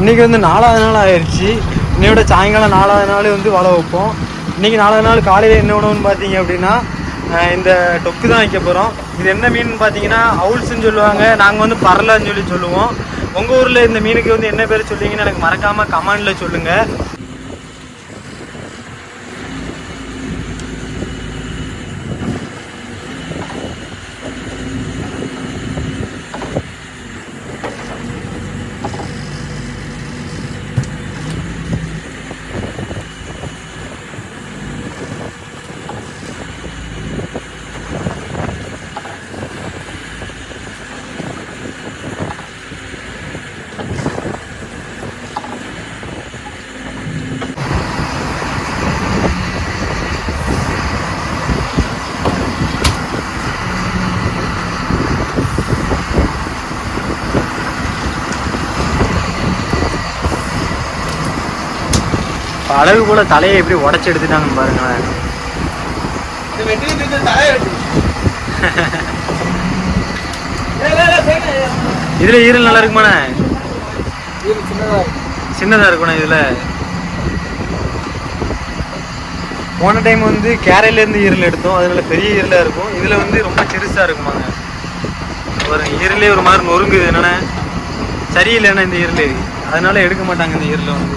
இன்றைக்கி வந்து நாலாவது நாள் ஆயிடுச்சு இன்னையோட சாயங்காலம் நாலாவது நாள் வந்து வலை வைப்போம். இன்றைக்கி நாலாவது நாள் காலையில் என்ன உணவுன்னு பார்த்தீங்க அப்படின்னா இந்த டொக்கு தான் வைக்க போகிறோம் இது என்ன மீன் பார்த்தீங்கன்னா அவுல்ஸ்ன்னு சொல்லுவாங்க. நாங்கள் வந்து பரலான்னு சொல்லி சொல்லுவோம். உங்கள் ஊரில் இந்த மீனுக்கு வந்து என்ன பேர் சொல்லிங்கன்னு எனக்கு மறக்காமல் கமெண்டில் சொல்லுங்கள் அழகு கூட தலையை எப்படி உடச்சி எடுத்துட்டாங்கன்னு பாருங்களேன். இதில் ஈரல் நல்லா இருக்குமாண்ணே? சின்னதா இருக்குண்ணே இதில். போன டைம் வந்து கேரையிலேருந்து ஈரல் எடுத்தோம். அதனால பெரிய ஈரலாக இருக்கும். இதில் வந்து ரொம்ப சிறுசாக இருக்குமாங்க. ஒரு ஈரலே ஒரு மாதிரி நொறுங்குது என்னண்ணே? சரியில்லைண்ணே இந்த ஈரல். அதனால எடுக்க மாட்டாங்க இந்த ஈரலை வந்து.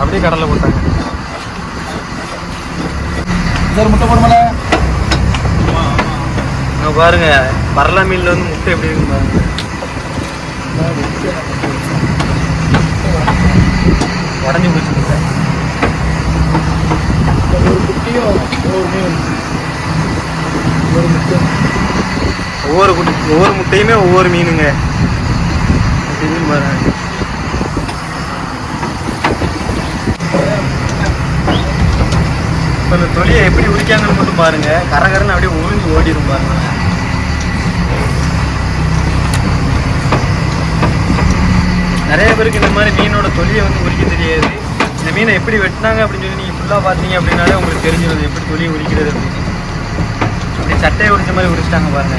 அப்படியே கடலில் போட்டாங்க. இது ஒரு முட்டை போடுமல பாருங்க. பரலா மீனில் வந்து முட்டை எப்படி இருக்குன்னு பாருங்க. உடஞ்சி போச்சு முட்டை. ஒரு குட்டியும் ஒரு மீன் ஒரு முட்டை ஒவ்வொரு குட்டி ஒவ்வொரு முட்டையுமே ஒவ்வொரு மீனுங்க. பாருங்க. இப்போ இந்த தொலியை எப்படி உரிக்காங்கன்னு மட்டும் பாருங்க. கரகரன்னு அப்படியே உழுந்து ஓடிடும் பாருங்க. நிறைய பேருக்கு இந்த மாதிரி மீனோட தொலியை வந்து உரிக்க தெரியாது. இந்த மீனை எப்படி வெட்டினாங்க அப்படின்னு சொல்லி நீங்கள் ஃபுல்லாக பார்த்தீங்க அப்படின்னாலே உங்களுக்கு தெரிஞ்சிடும் எப்படி தொழில் உரிக்கிறது அப்படின்னு. அப்படி சட்டையை உரிச்ச மாதிரி உரிச்சிட்டாங்க பாருங்க.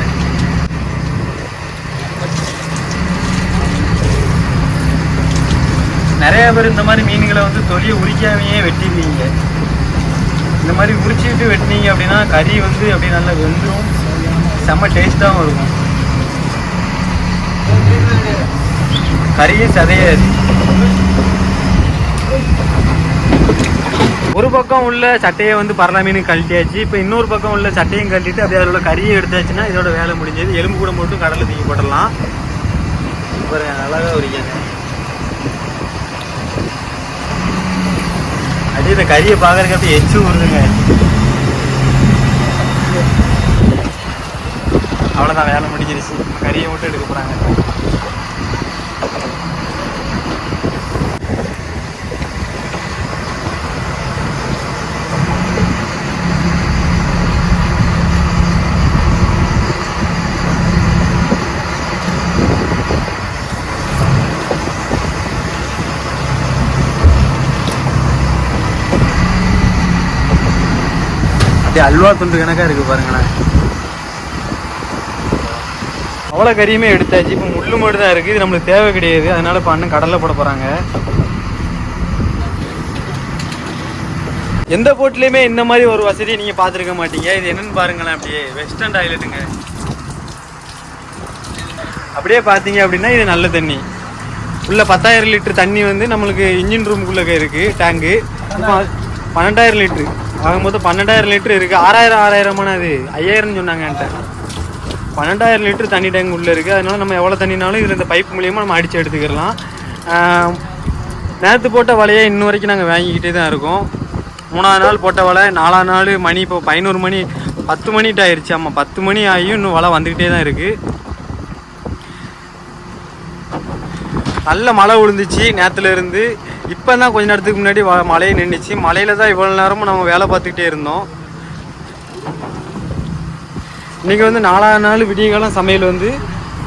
நிறைய பேர் இந்த மாதிரி மீன்களை வந்து தொலியை உரிக்காமையே வெட்டிடுவீங்க இந்த மாதிரி உரிச்சிட்டு வெட்டினீங்க அப்படின்னா கறி வந்து அப்படியே நல்லா வெந்துடும் செம்ம டேஸ்ட்டாகவும் இருக்கும். கறியும் சதையாது. ஒரு பக்கம் உள்ள சட்டையை வந்து பரலா மீன் கழட்டியாச்சு. இப்போ இன்னொரு பக்கம் உள்ள சட்டையும் கழட்டிட்டு அப்படியே அதில் உள்ள கறியை எடுத்தாச்சுன்னா இதோட வேலை முடிஞ்சது. எலும்பு கூட மட்டும் கடலில் தூக்கி போட்டுடலாம். அப்புறம் அழகாக உரிக்காங்க அப்படியே இந்த கறியை பார்க்கறதுக்கு அப்படியே எச்சு ஊறுதுங்க. அவ்வளோதான் வேலை முடிஞ்சிருச்சு. கறியை மட்டும் எடுக்க போகிறாங்க அப்படியே அல்வா துண்டு கணக்காக இருக்குது பாருங்களேன். அவ்வளோ கறியுமே எடுத்தாச்சு. இப்போ முள்ளு மட்டும் தான் இருக்குது இது நம்மளுக்கு தேவை கிடையாது. அதனால இப்போ அண்ணன் கடலில் போட போகிறாங்க எந்த போட்லேயுமே இந்த மாதிரி ஒரு வசதியை நீங்கள் பார்த்துருக்க மாட்டீங்க. இது என்னென்னு பாருங்களேன் அப்படியே. வெஸ்டர்ன் டாய்லெட்டுங்க அப்படியே பார்த்தீங்க அப்படின்னா இது நல்ல தண்ணி. உள்ள பத்தாயிரம் லிட்டர் தண்ணி வந்து நம்மளுக்கு இன்ஜின் ரூமுக்குள்ளே இருக்குது டேங்கு பன்னெண்டாயிரம் லிட்ரு ஆகும்போது பன்னெண்டாயிரம் லிட்டர் இருக்குது ஆறாயிரம் ஆறாயிரமான அது? ஐயாயிரம்னு சொன்னாங்க என்கிட்ட. பன்னெண்டாயிரம் லிட்டர் தண்ணி டேங்க் உள்ளே இருக்குது அதனால நம்ம எவ்வளோ தண்ணினாலும் இதில் இந்த பைப் மூலியமாக நம்ம அடித்து எடுத்துக்கிடலாம். நேற்று போட்ட வலையை இன்ன வரைக்கும் நாங்கள் வாங்கிக்கிட்டே தான் இருக்கோம். மூணாவது நாள் போட்ட வலை நாலாம் நாள் மணி இப்போ பதினோரு மணி பத்து மணிட்டு ஆயிடுச்சு ஆமாம் பத்து மணி ஆகியும் இன்னும் வலை வந்துக்கிட்டே தான் இருக்குது நல்ல மழை விழுந்துச்சு. நேத்துல இருந்து இப்போ தான் கொஞ்ச நேரத்துக்கு முன்னாடி வ- நின்றுச்சு மலையில் தான் இவ்வளோ நேரமும் நம்ம வேலை பார்த்துக்கிட்டே இருந்தோம். இன்னைக்கு வந்து நாலாவது நாள் விடியகாலம் சமையல் வந்து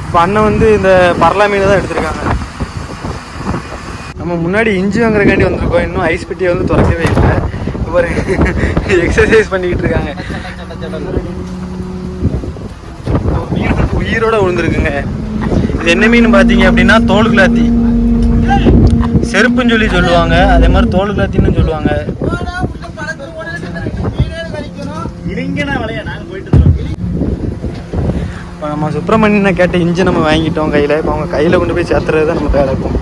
இப்போ அண்ணன் வந்து இந்த பரலா மீனை தான் எடுத்திருக்காங்க. நம்ம முன்னாடி இஞ்சி வாங்குறக்காண்டி வந்திருக்கோம். இன்னும் ஐஸ் பெட்டியை வந்து திறக்கவே இல்லை. இப்போ எக்ஸசைஸ் பண்ணிக்கிட்டு இருக்காங்க. மீன் உயிரோட விழுந்துருக்குங்க இது என்ன மீன் பார்த்தீங்க அப்படின்னா தோல் கிளாத்தி. செருப்புன்னு சொல்லி சொல்லுவாங்க அதே மாதிரி தோல் கத்தின்னு சொல்லுவாங்க. இப்போ நம்ம சுப்பிரமணியனை கேட்ட இன்ஜின் நம்ம வாங்கிட்டோம் கையில். இப்போ அவங்க கையில் கொண்டு போய் சேர்த்துறது தான் நம்ம வேலை இருக்கும்.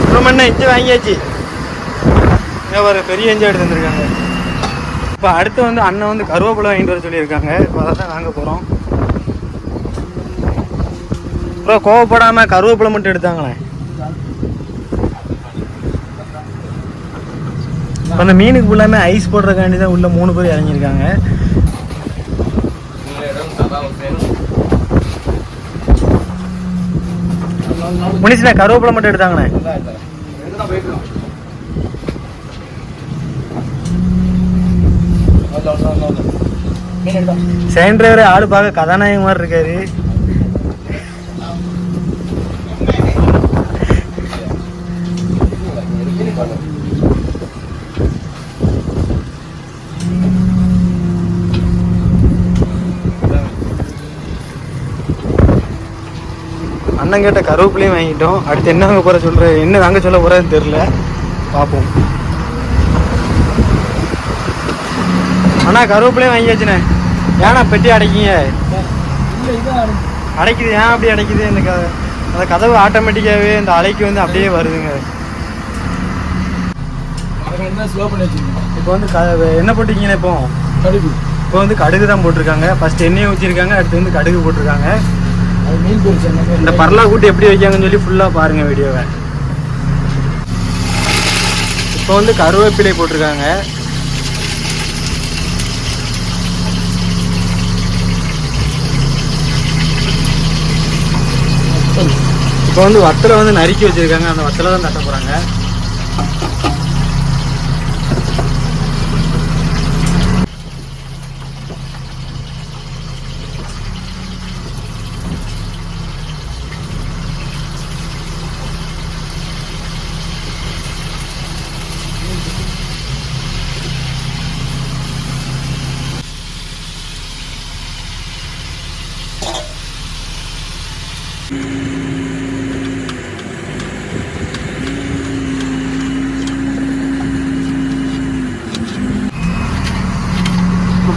சுப்பிரமணியன் இன்ஜின் வாங்கியாச்சு. இங்க ஒரு பெரிய இன்ஜின் எடுத்து வந்திருக்காங்க. இப்போ அடுத்து வந்து அண்ணன் வந்து கருவேப்பிலை வாங்கிட்டு வர சொல்லியிருக்காங்க. இப்போ அதை தான் வாங்க போகிறோம் அப்புறம் கோவப்படாமல் கருவேப்பிலை மட்டும் எடுத்தாங்களே. அந்த மீனுக்கு ஃபுல்லாமே ஐஸ் போடுறதுக்காண்டி தான் உள்ள மூணு பேர் இறங்கியிருக்காங்க. முனிசினா கருவேப்பிலை மட்டும் எடுத்தாங்கண்ணே செகண்ட் டிரைவர் ஆடு பார்க்க கதாநாயகம் மாதிரி இருக்காரு. அண்ணன் கேட்ட கருவேப்பிலையும் வாங்கிட்டோம். அடுத்து என்ன வாங்க போகிற சொல்கிற என்ன வாங்க சொல்ல போகிறேன்னு தெரியல. பார்ப்போம் அண்ணா கருவேப்பிலையும் வாங்கியாச்சுண்ணே. ஏன்னா பெட்டி அடைக்கிங்க? அடைக்குது ஏன் அப்படி அடைக்குது? இந்த அந்த கதவு ஆட்டோமேட்டிக்காகவே இந்த அலைக்கு வந்து அப்படியே வருதுங்க. தான் ஸ்லோ பண்ணி வச்சுருக்கோம் இப்போ வந்து க என்ன போட்டிருக்கீங்கண்ணே இப்போ? கடுகு. இப்போ வந்து கடுகு தான் போட்டிருக்காங்க. ஃபர்ஸ்ட் எண்ணெயை ஊற்றிருக்காங்க அடுத்து வந்து கடுகு போட்டிருக்காங்க. அது மீன் பொரிச்சு இந்த பரலா கூட்டு எப்படி வைக்காங்கன்னு சொல்லி ஃபுல்லாக பாருங்க வீடியோவை. இப்போ வந்து கருவேப்பிலை போட்டிருக்காங்க. இப்போ வந்து வத்தலை வந்து நறுக்கி வச்சிருக்காங்க. அந்த வத்தலை தான் தட்ட போறாங்க.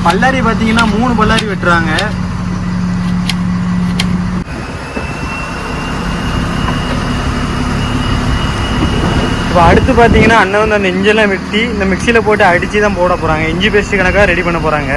பல்லாரி பார்த்தீங்கன்னா மூணு பல்லாரி வெட்டுறாங்க. இப்போ அடுத்து பார்த்தீங்கன்னா அண்ணன் வந்து அந்த இஞ்செல்லாம் வெட்டி இந்த மிக்சியில் போட்டு அடித்து தான் போட போகிறாங்க இஞ்சி பேஸ்ட் கணக்காக ரெடி பண்ண போகிறாங்க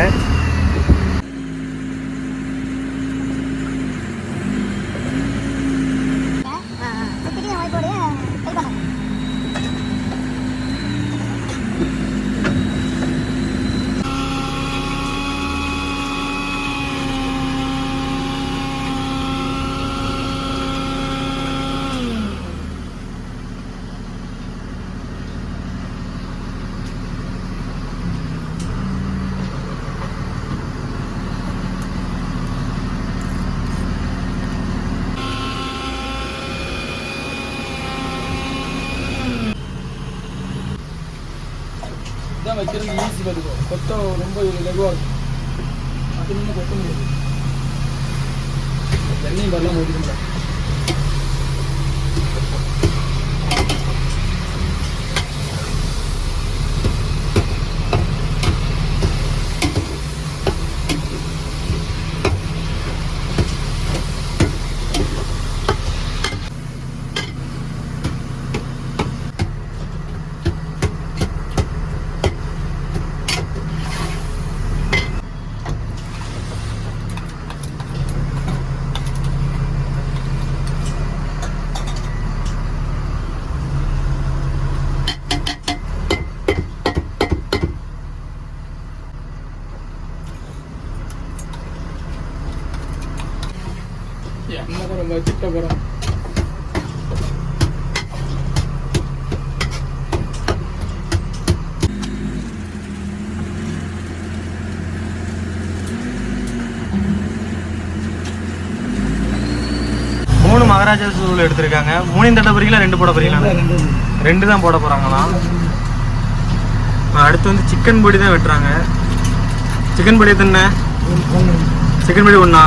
வைக்கிறது ஈஸி வருது. கொத்த ரொம்ப லெகுவாக இருக்கும். அது நின்று கொத்த முடியாது. எண்ணெயும் வரலாம் ஓடிக்க முடியாது எண்ணெய் ரொம்ப கிட்ட போகிறோம் மூணு மகாராஜா சூழல் எடுத்திருக்காங்க. மூணையும் தட்ட போறீங்களா ரெண்டு போட போறீங்களா? ரெண்டு தான் போட போறாங்களாம் அடுத்து வந்து சிக்கன் பொடி தான் வெட்டுறாங்க. சிக்கன் பொடி எத்தனை? சிக்கன் பொடி ஒன்றா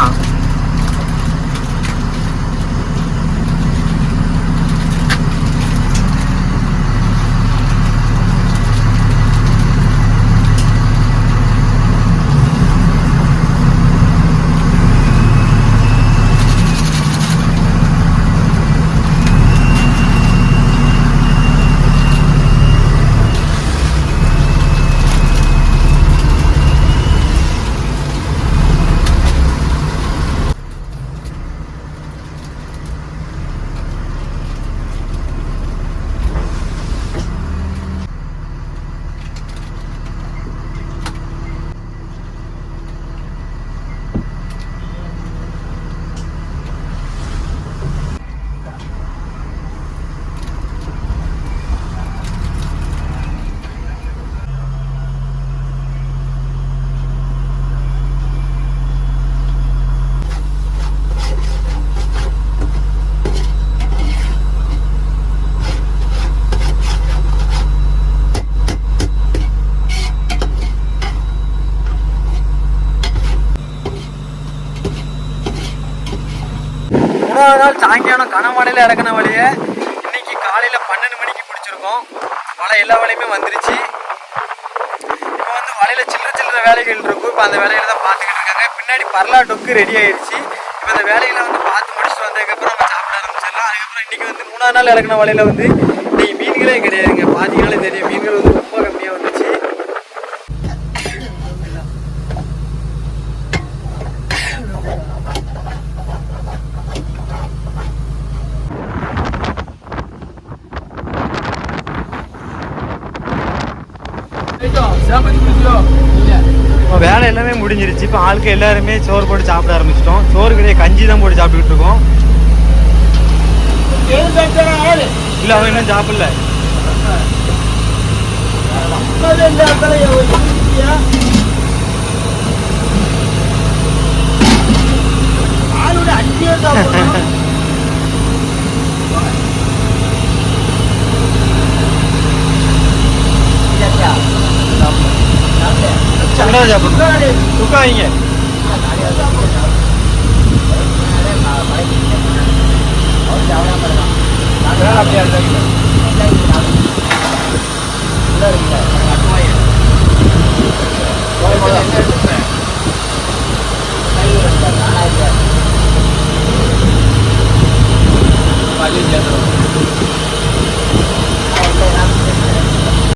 மூணாவது நாள் சாயங்காலம் கனமழையில் இறக்குன வழியை இன்னைக்கு காலையில் பன்னெண்டு மணிக்கு பிடிச்சிருக்கோம் வலை எல்லா வலையுமே வந்துருச்சு. இப்போ வந்து வலையில் சில்லற சில்லற வேலைகள் இருக்கும். இப்போ அந்த வேலையில தான் பார்த்துக்கிட்டு இருக்காங்க. பின்னாடி பரலா டொக்கு ரெடி ஆயிடுச்சு. இப்போ அந்த வேலையில வந்து பார்த்து முடிச்சுட்டு வந்ததுக்கப்புறம் நம்ம சாப்பிட ஆரம்பிச்சிடலாம். அதுக்கப்புறம் இன்னைக்கு வந்து மூணாவது நாள் இறக்குன வலையில் வந்து இன்னைக்கு மீன்களே கிடையாதுங்க. பார்த்தீங்கன்னாலே தெரியும். மீன்கள் வந்து இப்போ வேலை எல்லாமே முடிஞ்சிருச்சு. இப்போ ஆளுக்கு எல்லாருமே சோறு போட்டு சாப்பிட ஆரம்பிச்சிட்டோம். சோறு கிடையாது கஞ்சி தான் போட்டு சாப்பிட்டுக்கிட்டு இருக்கோம். இல்லை அவன் இன்னும் சாப்பிடல. ஆளோட சண்டை சாப்பிடணும் துக்கா வைங்க அப்படியா